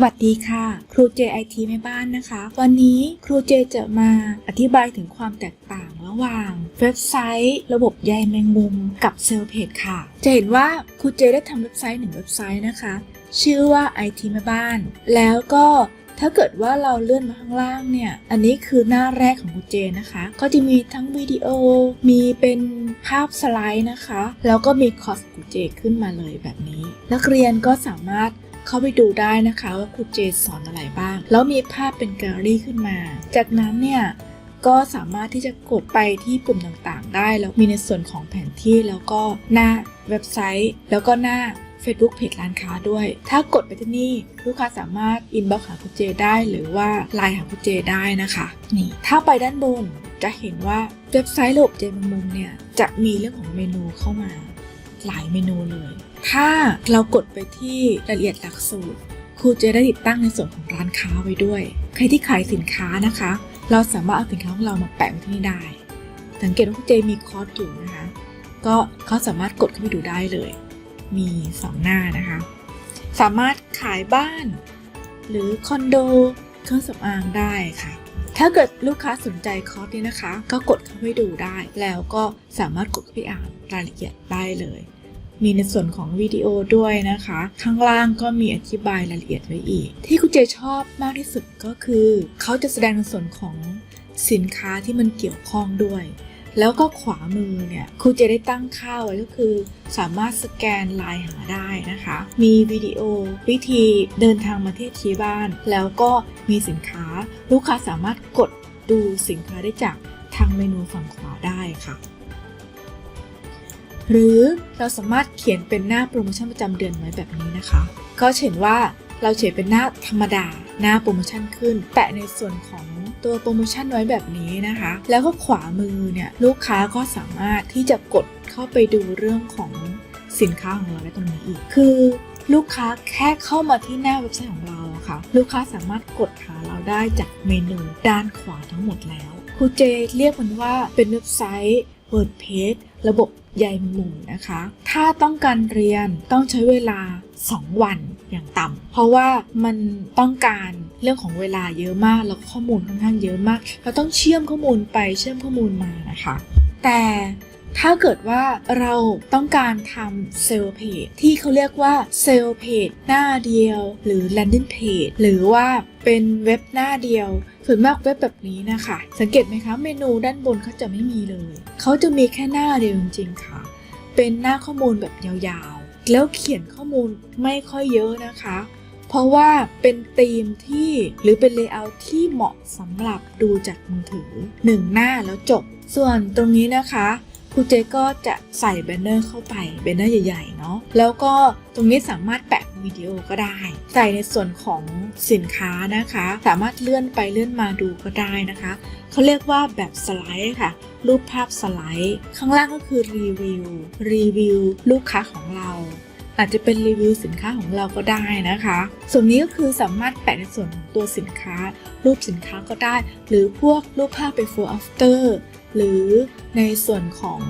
สวัสดีค่ะ ครูเจไอทีแม่บ้านนะคะ วันนี้ครูเจจะมาอธิบายถึงความแตกต่างระหว่างเว็บไซต์ ระบบใยแมงมุมกับเซลล์เพจค่ะ จะเห็นว่าครูเจได้ทำเว็บไซต์หนึ่งเว็บไซต์นะคะ ชื่อว่า IT แม่บ้าน แล้วก็ถ้าเกิดว่าเราเลื่อนมาข้างล่างเนี่ย อันนี้คือหน้าแรกของครูเจนะคะ ก็จะมีทั้งวิดีโอ มีเป็นภาพสไลด์นะคะ แล้วก็มีคอร์สครูเจขึ้นมาเลยแบบนี้ นักเรียนก็สามารถ เข้าไปดูได้นะคะว่าครูเจสอนอะไรบ้าง แล้วมีภาพเป็นแกลเลอรี่ขึ้นมา จากนั้นเนี่ยก็สามารถที่จะกดไปที่ปุ่มต่างๆ ได้ แล้วมีในส่วนของแผนที่แล้วก็หน้าเว็บไซต์ แล้วก็หน้า Facebook เพจร้านค้าด้วย ถ้ากดไปที่นี่ลูกค้าสามารถอินบ็อกหาคุณเจได้ หรือว่าไลน์หาคุณเจได้นะคะนี่ถ้าไปด้านบนจะเห็นว่าเว็บไซต์ระบบเจมมุมเนี่ยจะมีเรื่องของเมนูเข้ามาหลายเมนูเลย ถ้าเรากดไปที่รายละเอียดหลักสูตรครูเจได้ติดตั้งในส่วนของร้านค้าไว้ด้วย ใครที่ขายสินค้านะคะ เราสามารถเอาสินค้าของเรามาแปะไว้ที่นี่ได้ สังเกตว่าครูเจมีคอร์สอยู่นะคะ ก็เขาสามารถกดเข้าไปดูได้เลย มี 2 หน้านะคะ สามารถขายบ้าน หรือคอนโดเครื่องสำอางได้ค่ะ ถ้าเกิดลูกค้าสนใจคอร์สนี้นะคะ ก็กดเข้าไปดูได้ แล้วก็สามารถกดเข้าไปอ่านรายละเอียดได้เลย มีในส่วนของวิดีโอด้วยนะคะ ข้างล่างก็มีอธิบายรายละเอียดไว้อีก ที่คุณเจชอบมากที่สุดก็คือ เขาจะแสดงในส่วนของสินค้าที่มันเกี่ยวข้องด้วย แล้วก็ขวามือเนี่ยครูเจได้ตั้งค่าไว้ก็คือ สามารถสแกนลน์หาได้นะคะ มีวิดีโอวิธีเดินทางมาที่ที่บ้าน แล้วก็มีสินค้า ลูกค้าสามารถกดดูสินค้าได้จากทางเมนูฝั่งขวาได้ค่ะ หรือเราสามารถเขียนเป็นหน้าโปรโมชั่นประจำเดือนไว้แบบนี้นะคะ ก็เห็นว่าเราเขียนเป็นหน้าธรรมดาหน้าโปรโมชั่นขึ้น แปะในส่วนของตัวโปรโมชั่นไว้แบบนี้นะคะ แล้วก็ขวามือเนี่ยลูกค้าก็สามารถที่จะกดเข้าไปดูเรื่องของสินค้าของเราได้ตรงนี้อีก คือลูกค้าแค่เข้ามาที่หน้าเว็บไซต์ของเราะค่ะ ลูกค้าสามารถกดหาเราได้จากเมนูด้านขวาทั้งหมดแล้วครูเจเรียกมันว่าเป็นเว็บไซต์ WordPress ระบบ ใยมุมนะคะ ถ้าต้องการเรียนต้องใช้เวลา 2 วันอย่างต่ำเพราะว่ามันต้องการเรื่องของเวลาเยอะมากแล้วข้อมูลค่อนข้างเยอะมาก เราต้องเชื่อมข้อมูลไปเชื่อมข้อมูลมานะคะ แต่ ถ้าเกิดว่าเราต้องการทำเซลล์เพจที่เขาเรียกว่าเซลล์เพจหน้าเดียว หรือ landing page หรือว่าเป็นเว็บหน้าเดียวส่วนมากเว็บแบบนี้นะคะ สังเกตไหมคะเมนูด้านบนเขาจะไม่มีเลย เขาจะมีแค่หน้าเดียวจริงๆค่ะ เป็นหน้าข้อมูลแบบยาวๆ แล้วเขียนข้อมูลไม่ค่อยเยอะนะคะ เพราะว่าเป็นธีมที่หรือเป็นเลเยอร์ที่เหมาะสำหรับดูจากมือถือ 1 หน้าแล้วจบ ส่วนตรงนี้นะคะ รูเจก็จะใส่แบนเนอร์เข้าไปแบนเนอร์ใหญ่ๆเนาะแล้วก็ตรงนี้สามารถแปะวิดีโอก็ได้ ใส่ในส่วนของสินค้านะคะ สามารถเลื่อนไปเลื่อนมาดูก็ได้นะคะเขาเรียกว่าแบบสไลด์ค่ะ รูปภาพสไลด์ ข้างล่างก็คือรีวิวรีวิวลูกค้าของเรา อาจจะเป็นรีวิวสินค้าของเราก็ได้นะคะ ส่วนนี้ก็คือสามารถแปะในส่วนของตัวสินค้า รูปสินค้าก็ได้ หรือพวกรูปภาพ before after หรือในส่วนของ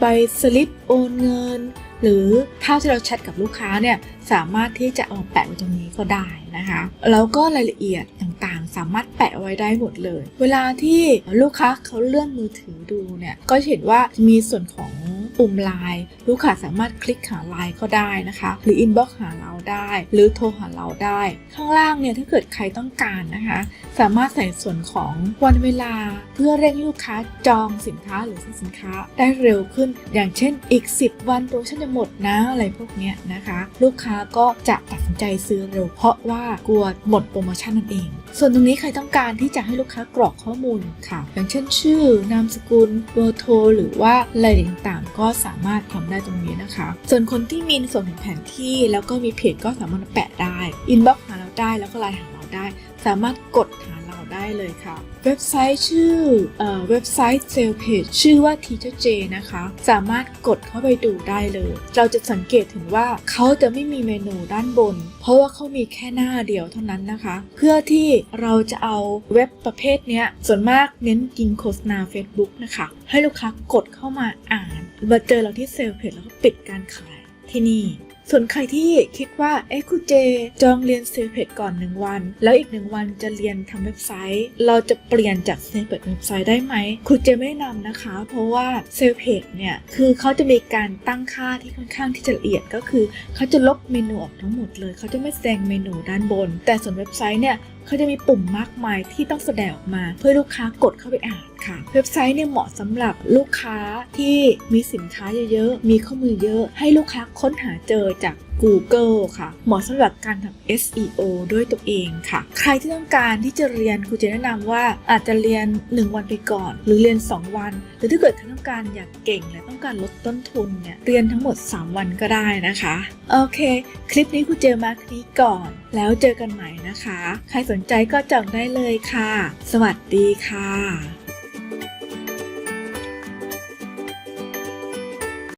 ใบสลิปโอนเงิน หรือภาพที่เราแชทกับลูกค้าเนี่ยสามารถที่จะเอาแปะไว้ตรงนี้ก็ได้นะคะแล้วก็รายละเอียดต่างๆ สามารถแปะไว้ได้หมดเลย เวลาที่ลูกค้าเขาเลื่อนมือถือดูเนี่ยก็เห็นว่ามีส่วนของ ปุ่มไลน์ลูกค้าสามารถคลิกหาไลน์ก็ได้นะคะ หรืออินบ็อกหาเราได้ หรือโทรหาเราได้ ข้างล่างเนี่ยถ้าเกิดใครต้องการนะคะ สามารถใส่ส่วนของวันเวลา เพื่อเร่งลูกค้าจองสินค้าหรือซื้อสินค้าได้เร็วขึ้น อย่างเช่นอีก 10 วันโปรโมชั่นจะหมดนะอะไรพวกเนี้ยนะคะ ลูกค้าก็จะตัดสินใจซื้อเร็วเพราะว่ากลัวหมดโปรโมชั่นนั่นเอง ส่วนตรงนี้ใครต้องการที่จะให้ลูกค้ากรอกข้อมูลค่ะ อย่างเช่นชื่อ นามสกุลเบอร์โทรหรือว่าอะไรต่างๆ ก็สามารถทำได้ตรงนี้นะคะ ส่วนคนที่มีส่วนของแผนที่แล้วก็มีเพจก็สามารถแปะได้ อินบ็อกหาเราได้แล้วก็ไลน์หาเราได้ สามารถกดหา ได้เลยค่ะ เว็บไซต์ชื่อเออเว็บไซต์เซลเพจชื่อว่า Teacher J นะคะ สามารถกดเข้าไปดูได้เลย เราจะสังเกตถึงว่าเขาจะไม่มีเมนูด้านบน เพราะว่าเขามีแค่หน้าเดียวเท่านั้นนะคะ เพื่อที่เราจะเอาเว็บประเภทนี้ส่วนมากเน้นยิงโฆษณา Facebook นะคะ ให้ลูกค้ากดเข้ามาอ่านมาเจอเราที่เซลเพจแล้วก็ปิดการขายที่นี่ ส่วนใครที่คิดว่าเอ้ครูเจ จองเรียนเซเพจก่อน 1 วัน แล้วอีก 1 วันจะเรียนทำเว็บไซต์ เราจะเปลี่ยนจากเซเพจเว็บไซต์ได้ไหมครูเจไม่แนะนำนะคะ เพราะว่าเซเพจเนี่ย คือเขาจะมีการตั้งค่าที่ค่อนข้างที่จะละเอียดก็คือ เขาจะลบเมนูออกทั้งหมดเลย เขาจะไม่แสดงเมนูด้านบน แต่ส่วนเว็บไซต์เนี่ยเขาจะมีปุ่มมากมายที่ต้องแสดงออกมา เพื่อลูกค้ากดเข้าไปอ่าน ค่ะ เว็บไซต์เนี่ยเหมาะสำหรับลูกค้าที่มีสินค้าเยอะๆ มีข้อมูลเยอะ ให้ลูกค้าค้นหาเจอจาก Google ค่ะ เหมาะสำหรับการทำ SEO ด้วยตัวเองค่ะ ใครที่ต้องการที่จะเรียนครูจะแนะนำว่าอาจจะเรียน 1 วันไปก่อน หรือเรียน 2 วัน หรือถ้าเกิดคุณต้องการอยากเก่งและต้องการลดต้นทุนเนี่ยเรียนทั้งหมด 3 วันก็ได้นะคะ โอเค คลิปนี้ครูเจอมาคนี้ก่อน แล้วเจอกันใหม่นะคะ ใครสนใจก็จองได้เลยค่ะ สวัสดีค่ะ